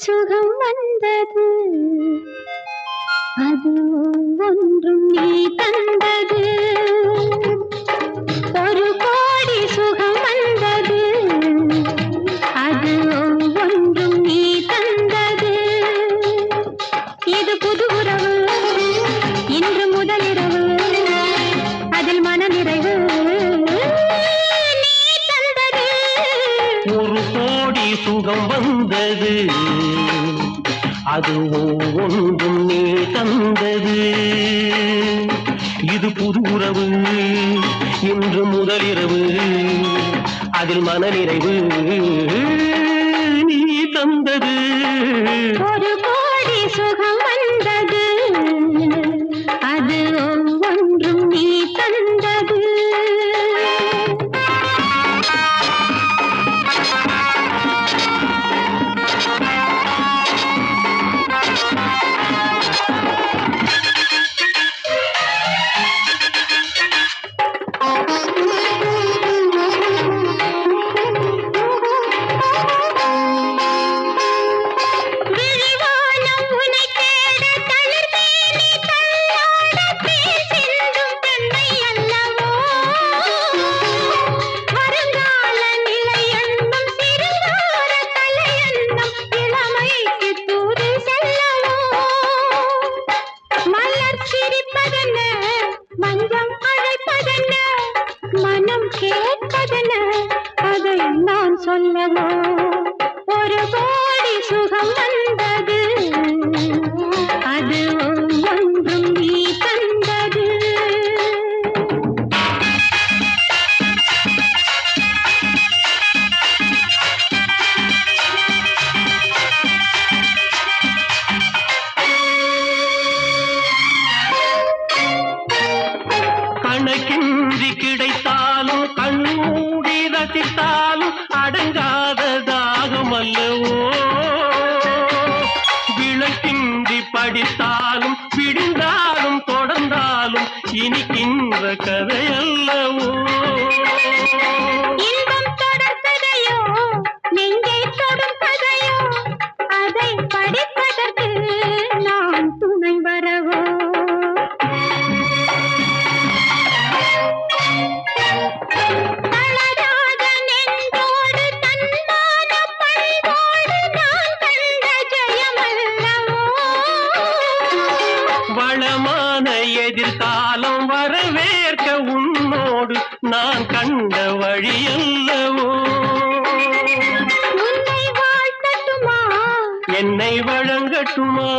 சுகம் வந்தது. அது ஒன்றும் நீ தந்தது. ஒரு கோடி சுகம் வந்தது. அது ஒன்றும் நீ தந்தது. இது புது உறவு. இன்று முதலிரவு அதில் மனநிறைவு. ஒரு கோடி சுகம் வந்தது. அது ஒன்றும் நீ தந்தது. இது புது உறவு இன்று முதலிரவு அதில் மனநிறைவு கோடி சுகம் வந்தது இனிக்கின்ற கதை அல்லவோ இன்பம் தொடர்கதையோ நெஞ்சை தொடும் கதையோ? அதை படிப்பதற்கு நான் துணை வரவோ? வளமான வரவேற்க உன்னோடு நான் கண்ட வழி அல்லவோ உன்னை வாழ்த்தட்டுமா? என்னை வழங்கட்டுமா?